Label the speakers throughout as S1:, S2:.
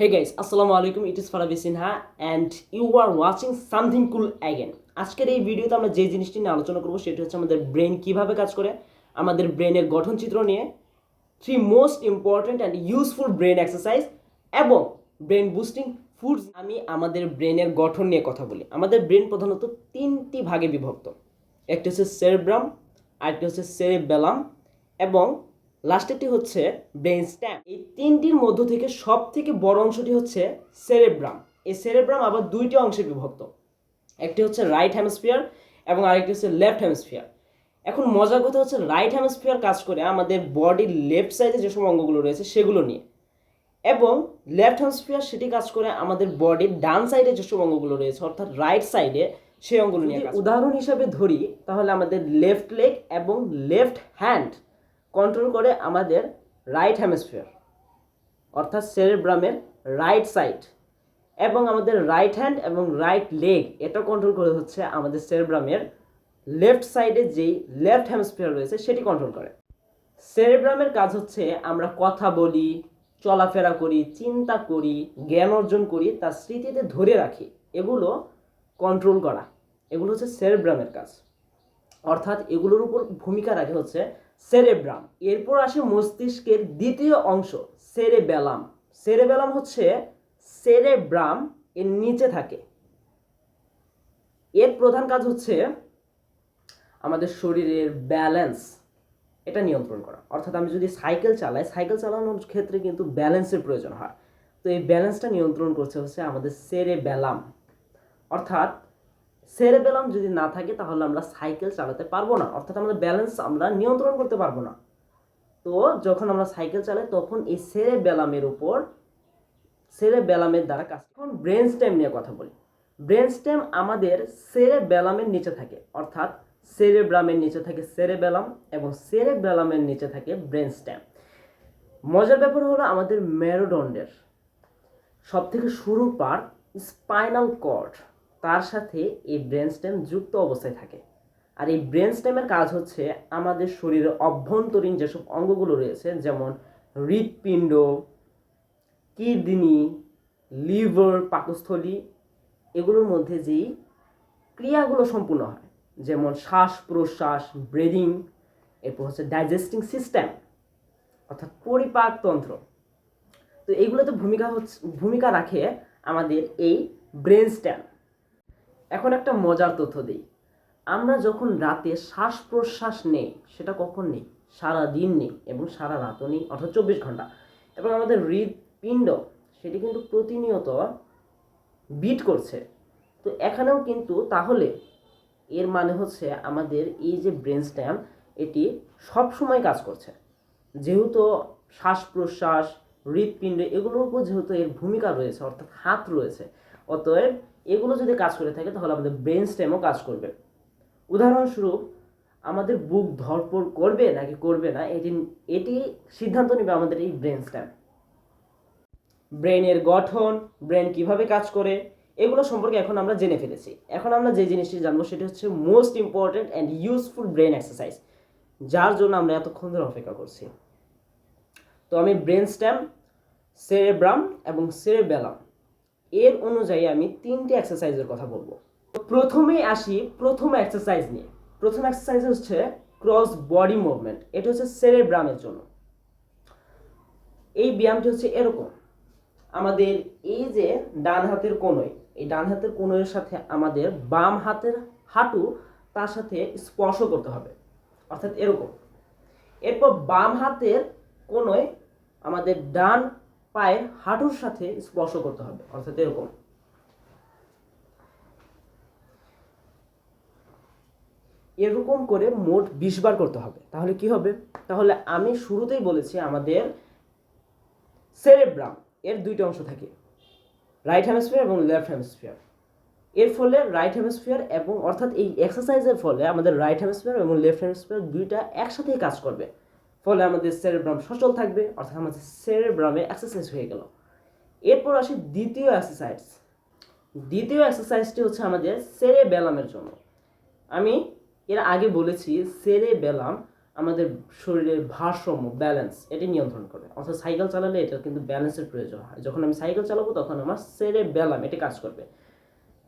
S1: Hey guys, আসসালামু আলাইকুম it is Farabi Sinha and you are watching something cool again আজকের এই ভিডিওতে আমরা যে জিনিসটি নিয়ে আলোচনা করব সেটি হচ্ছে আমাদের ব্রেন কীভাবে কাজ করে আমাদের ব্রেনের গঠনচিত্র নিয়ে three most important and useful brain exercise এবং ব্রেন বুস্টিং ফুডস আমি আমাদের ব্রেনের গঠন নিয়ে কথা বলি। আমাদের ব্রেন প্রধানত তিনটি ভাগে বিভক্ত। একটি হচ্ছে সেরেব্রাম আরেকটি হচ্ছে সেরেবেলাম এবং লাস্টেরটি হচ্ছে ব্রেন স্ট্যাম এই তিনটির মধ্য থেকে সব থেকে বড় অংশটি হচ্ছে সেরেব্রাম এই সেরেব্রাম আবার দুইটি অংশে বিভক্ত। একটি হচ্ছে রাইট হেমিস্ফিয়ার এবং আরেকটি হচ্ছে লেফট হেমিস্ফিয়ার এখন মজার কথা হচ্ছে রাইট হেমিস্ফিয়ার কাজ করে আমাদের বডির লেফট সাইডে যেসব অঙ্গগুলো রয়েছে সেগুলো নিয়ে। এবং লেফট হেমিস্ফিয়ার সেটি কাজ করে আমাদের বডির ডান সাইডে যেসব অঙ্গগুলো রয়েছে অর্থাৎ রাইট সাইডে সেই অঙ্গগুলো নিয়ে উদাহরণ হিসাবে ধরি তাহলে আমাদের লেফট লেগ এবং লেফট হ্যান্ড কন্ট্রোল করে আমাদের রাইট হেমিস্ফিয়ার অর্থাৎ সেরেব্রামের রাইট সাইড এবং আমাদের রাইট হ্যান্ড এবং রাইট লেগ এটা কন্ট্রোল করে হচ্ছে আমাদের সেরেব্রামের লেফট সাইডে যেই লেফট হেমিস্ফিয়ার রয়েছে সেটি কন্ট্রোল করে। সেরেব্রামের কাজ হচ্ছে আমরা কথা বলি, চলাফেরা করি, চিন্তা করি, জ্ঞান অর্জন করি, তার স্মৃতিতে ধরে রাখি। এগুলো কন্ট্রোল করা। এগুলো হচ্ছে সেরেব্রামের কাজ। অর্থাৎ এগুলোর উপর ভূমিকা রাখে হচ্ছে সেরেব্রাম। এরপর আসে মস্তিষ্কের দ্বিতীয় অংশ, সেরেবেলাম। সেরেবেলাম হচ্ছে সেরেব্রাম এর নিচে থাকে। এর প্রধান কাজ হচ্ছে আমাদের শরীরের ব্যালেন্স, এটা নিয়ন্ত্রণ করা। অর্থাৎ আমি যদি সাইকেল চালাই, সাইকেল চালানোর ক্ষেত্রে কিন্তু ব্যালেন্সের প্রয়োজন হয়। তো এই ব্যালেন্সটা নিয়ন্ত্রণ করছে হচ্ছে আমাদের সেরে সেরেবেলাম। অর্থাৎ সেরেবেলাম যদি না থাকে তাহলে আমরা সাইকেল চালাতে পারব না। অর্থাৎ আমাদের ব্যালেন্স আমরা নিয়ন্ত্রণ করতে পারব না। তো যখন আমরা সাইকেল চালাই, তখন এই সেরেবেলামের উপর সেরেবেলামের দ্বারা কাজ এখন ব্রেন স্টেম নিয়ে কথা বলি। ব্রেন স্টেম আমাদের সেরেবেলামের নিচে থাকে। অর্থাৎ সেরে সেরেব্রামের নিচে থাকে সেরেবেলাম এবং সেরেবেলামের নিচে থাকে ব্রেন স্টেম মজার ব্যাপার হলো আমাদের মেরুদণ্ডের সব থেকে শুরুর পার্ট স্পাইনাল কর্ড তার সাথে এই ব্রেন স্টেম যুক্ত অবস্থায় থাকে। আর এই ব্রেন স্টেমের কাজ হচ্ছে আমাদের শরীরের অভ্যন্তরীণ যেসব অঙ্গগুলো রয়েছে, যেমন হৃৎপিণ্ড, কিডনি, লিভার, পাকস্থলী, এগুলোর মধ্যে যেই ক্রিয়াগুলো সম্পূর্ণ হয়, যেমন শ্বাস প্রশ্বাস ব্রিদিং এরপর হচ্ছে ডাইজেস্টিং সিস্টেম অর্থাৎ পরিপাকতন্ত্র তো এইগুলোতে ভূমিকা হচ্ছে, ভূমিকা রাখে আমাদের এই ব্রেন স্ট্যাম এখন একটা মজার তথ্য দিই। আমরা যখন রাতে শ্বাস প্রশ্বাস নেই, সেটা কখন নেই? সারা দিন নেই এবং সারা রাতও নেই, অর্থাৎ চব্বিশ ঘণ্টা। এবং আমাদের হৃদপিণ্ড সেটি কিন্তু প্রতিনিয়ত বিট করছে। তো এখানেও কিন্তু তাহলে এর মানে হচ্ছে আমাদের এই যে ব্রেন স্ট্যাম এটি সব সময় কাজ করছে। যেহেতু শ্বাস প্রশ্বাস হৃদপিণ্ড এগুলোর উপর যেহেতু এর ভূমিকা রয়েছে, অর্থাৎ হাত রয়েছে, অতএব এগুলো যদি কাজ করে থাকে, তাহলে আমাদের ব্রেন স্টেমও কাজ করবে। উদাহরণস্বরূপ, আমাদের বুক ধরপড় করবে নাকি করবে না, এটি এটি সিদ্ধান্ত নেবে আমাদের এই ব্রেন স্টেম ব্রেনের গঠন ব্রেন কীভাবে কাজ করে, এগুলো সম্পর্কে এখন আমরা জেনে ফেলেছি। এখন আমরা যে জিনিসটি জানব, সেটি হচ্ছে most important and useful brain exercise যার জন্য আমরা এতক্ষণ ধরে অপেক্ষা করছি। তো আমি ব্রেন স্ট্যাম সেরেব্রাম এবং সেরেবেলাম এর অনুযায়ী আমি তিনটি এক্সারসাইজের কথা বলব। প্রথমেই আসি প্রথম এক্সারসাইজ নিয়ে। প্রথম এক্সারসাইজ হচ্ছে ক্রস বডি মুভমেন্ট এটা হচ্ছে সেরেব্রামের জন্য। এই ব্যায়ামটি হচ্ছে এরকম। আমাদের এই যে ডান হাতের কোনোয় এই ডান হাতের কোনোয়ের সাথে আমাদের বাম হাতের হাঁটু, তার সাথে স্পর্শ করতে হবে। অর্থাৎ এরকম। এরপর বাম হাতের কোনোয় আমাদের ডান পায়ের হাঁটুর সাথে স্পর্শ করতে হবে, অর্থাৎ এরকম। এরকম করে মোট বিশ বার করতে হবে। তাহলে কি হবে? তাহলে আমি শুরুতেই বলেছি আমাদের সেরেব্রাম, এর দুইটা অংশ থাকে। রাইট হেমিস্ফিয়ার এবং লেফট হেমিস্ফিয়ার এর ফলে রাইট হেমিস্ফিয়ার এবং অর্থাৎ এই এক্সারসাইজের ফলে আমাদের রাইট হেমিস্ফিয়ার এবং লেফট হেমিস্ফিয়ার দুইটা একসাথেই কাজ করবে। ফলে আমাদের সেরেব্রাম সচল থাকবে, অর্থাৎ আমাদের সেরেব্রামে এক্সারসাইজ হয়ে গেল। এরপর আসি দ্বিতীয় এক্সারসাইজ দ্বিতীয় এক্সারসাইজটি হচ্ছে আমাদের সেরেবেলামের জন্য। আমি এর আগে বলেছি সেরেবেলাম আমাদের শরীরের ভারসাম্য ব্যালেন্স এটি নিয়ন্ত্রণ করে। অর্থাৎ সাইকেল চালালে এটা কিন্তু ব্যালেন্সের প্রয়োজন হয়। যখন আমি সাইকেল চালাবো, তখন আমার সেরে ব্যালাম এটি কাজ করবে।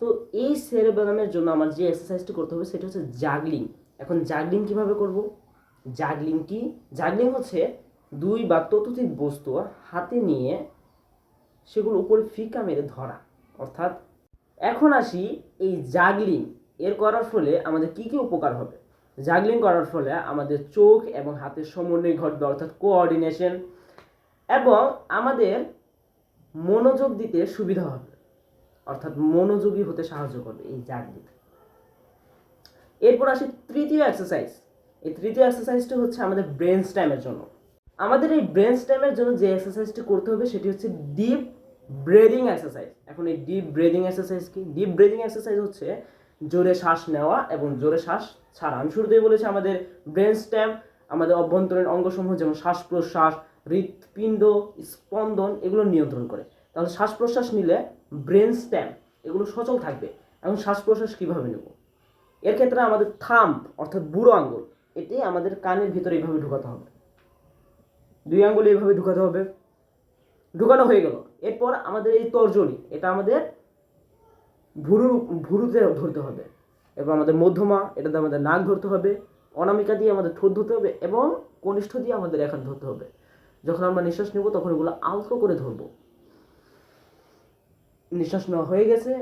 S1: তো এই সেরে ব্যালামের জন্য আমার যে এক্সারসাইজটি করতে হবে, সেটা হচ্ছে জাগলিং এখন জাগলিং কীভাবে করব? জাগলিং কি? জাগলিং হচ্ছে দুই বা ততোধিক বস্তু হাতে নিয়ে সেগুলো উপরে ফিকা মেরে ধরা। অর্থাৎ এখন আসি এই জাগলিং। এর করার ফলে আমাদের কি কি উপকার হবে? জাগলিং করার ফলে আমাদের চোখ এবং হাতের সমন্বয় ঘটবে, অর্থাৎ কোঅর্ডিনেশন এবং আমাদের মনোযোগ দিতে সুবিধা হবে। অর্থাৎ মনোযোগী হতে সাহায্য করবে এই জাগলিং। এরপর আসি তৃতীয় এক্সারসাইজ এই তৃতীয় এক্সারসাইজটি হচ্ছে আমাদের ব্রেন স্ট্যামের জন্য। আমাদের এই ব্রেন স্ট্যামের জন্য যে এক্সারসাইজটি করতে হবে সেটি হচ্ছে ডিপ ব্রেদিং এক্সারসাইজ এখন এই ডিপ ব্রেদিং এক্সারসাইজ কি? ডিপ ব্রেদিং এক্সারসাইজ হচ্ছে জোরে শ্বাস নেওয়া এবং জোরে শ্বাস ছাড়া। আমি শুরুতেই বলেছি আমাদের ব্রেন স্ট্যাম আমাদের অভ্যন্তরীণ অঙ্গসমূহ যেমন শ্বাস প্রশ্বাস হৃৎপিণ্ড, স্পন্দন এগুলো নিয়ন্ত্রণ করে। তাহলে শ্বাস প্রশ্বাস নিলে ব্রেন স্ট্যাম এগুলো সচল থাকবে। এবং শ্বাস প্রশ্বাস কীভাবে নেব? এর ক্ষেত্রে আমাদের থাম্প অর্থাৎ বুড়ো আঙ্গুল এটি আমাদের কানের ভিতরে এইভাবে ঢুকাতে হবে। দুই আঙ্গুল এইভাবে ঢুকাতে হবে। ঢুকানো হয়ে গেল। এরপর আমাদের এই তর্জনী, এটা আমাদের ভুরু, ভুরুতে ধরতে হবে এরপর আমাদের মধ্যমা, এটাতে আমাদের নাক ধরতে হবে, অনামিকা দিয়ে আমাদের ঠোঁট ধরতে হবে এবং কনিষ্ঠ দিয়ে আমাদের হাত ধরতে হবে। যখন আমরা নিঃশ্বাস নেব, তখন এগুলো আলতো করে ধরবো। নিঃশ্বাস নেওয়া হয়ে গেছে।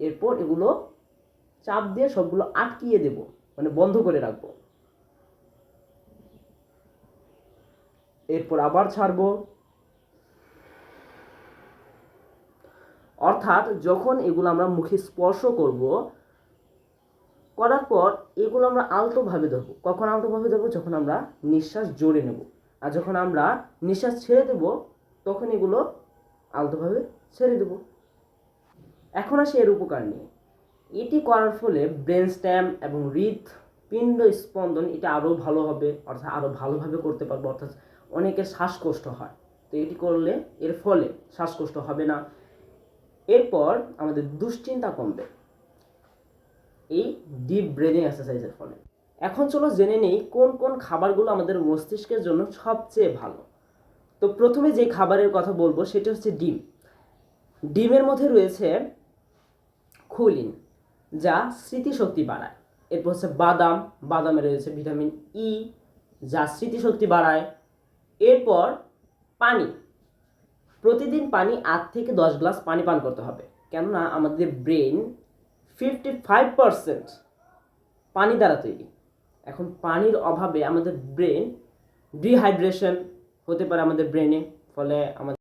S1: এরপর এগুলো চাপ দিয়ে সবগুলো আটকিয়ে দেব মানে বন্ধ করে রাখব। এরপর আবার ছাড়বো। অর্থাৎ যখন এগুলো আমরা মুখে স্পর্শ করব, করার পর এগুলো আমরা আলতোভাবে ধরবো। কখন আলতোভাবে ধরবো? যখন আমরা নিঃশ্বাস জোরে নেব। আর যখন আমরা নিঃশ্বাস ছেড়ে দেব, তখন এগুলো আলতোভাবে ছেড়ে দেব। এখন আসি এর উপকার নিয়ে। এটি করার ফলে ব্রেন স্ট্যাম এবং হৃদ পিণ্ড স্পন্দন এটা আরও ভালো হবে, অর্থাৎ আরও ভালোভাবে করতে পারব। অর্থাৎ অনেকের শ্বাসকষ্ট হয়। তো এটি করলে এর ফলে শ্বাসকষ্ট হবে না। এরপর আমাদের দুশ্চিন্তা কমবে। এই ডিপ ব্রেদিং এক্সারসাইজের ফলে। এখন চলো জেনে নেই কোন কোন খাবারগুলো আমাদের মস্তিষ্কের জন্য সবচেয়ে ভালো। তো প্রথমে যে খাবারের কথা বলব সেটা হচ্ছে ডিম। ডিমের মধ্যে রয়েছে খুলিন, যা স্মৃতিশক্তি বাড়ায়। এরপর হচ্ছে বাদাম, বাদামে রয়েছে ভিটামিন ই যা স্মৃতিশক্তি বাড়ায়। এরপর পানি। প্রতিদিন পানি আট থেকে দশ গ্লাস পানি পান করতে হবে। কেননা আমাদের ব্রেন ফিফটি ফাইভ পারসেন্ট পানি দ্বারা তৈরি। এখন পানির অভাবে আমাদের ব্রেন ডিহাইড্রেশন হতে পারে আমাদের ব্রেনে, ফলে আমাদের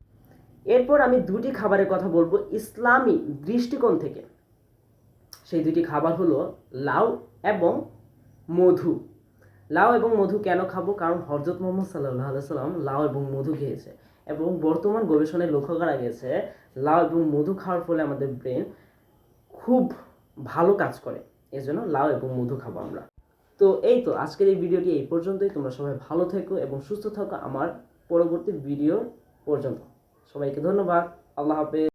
S1: এরপর আমি দুটি খাবারের কথা বলব ইসলামী দৃষ্টিকোণ থেকে। সেই দুটি খাবার হলো লাউ এবং মধু। লাউ এবং মধু কেন খাব? কারণ হরজত মোহাম্মদ সাল্লাহ সাল্লাম লাউ এবং মধু খেয়েছে। এবং বর্তমান গবেষণায় লক্ষ্য করা গেছে, লাউ এবং মধু খাওয়ার ফলে আমাদের ব্রেন খুব ভালো কাজ করে। এজন্য লাউ এবং মধু খাব আমরা। তো এই তো আজকের এই ভিডিওটি এই পর্যন্তই। তোমরা সবাই ভালো থেকো এবং সুস্থ থাকো আমার পরবর্তী ভিডিও পর্যন্ত। সবাইকে ধন্যবাদ। আল্লাহ হাফেজ।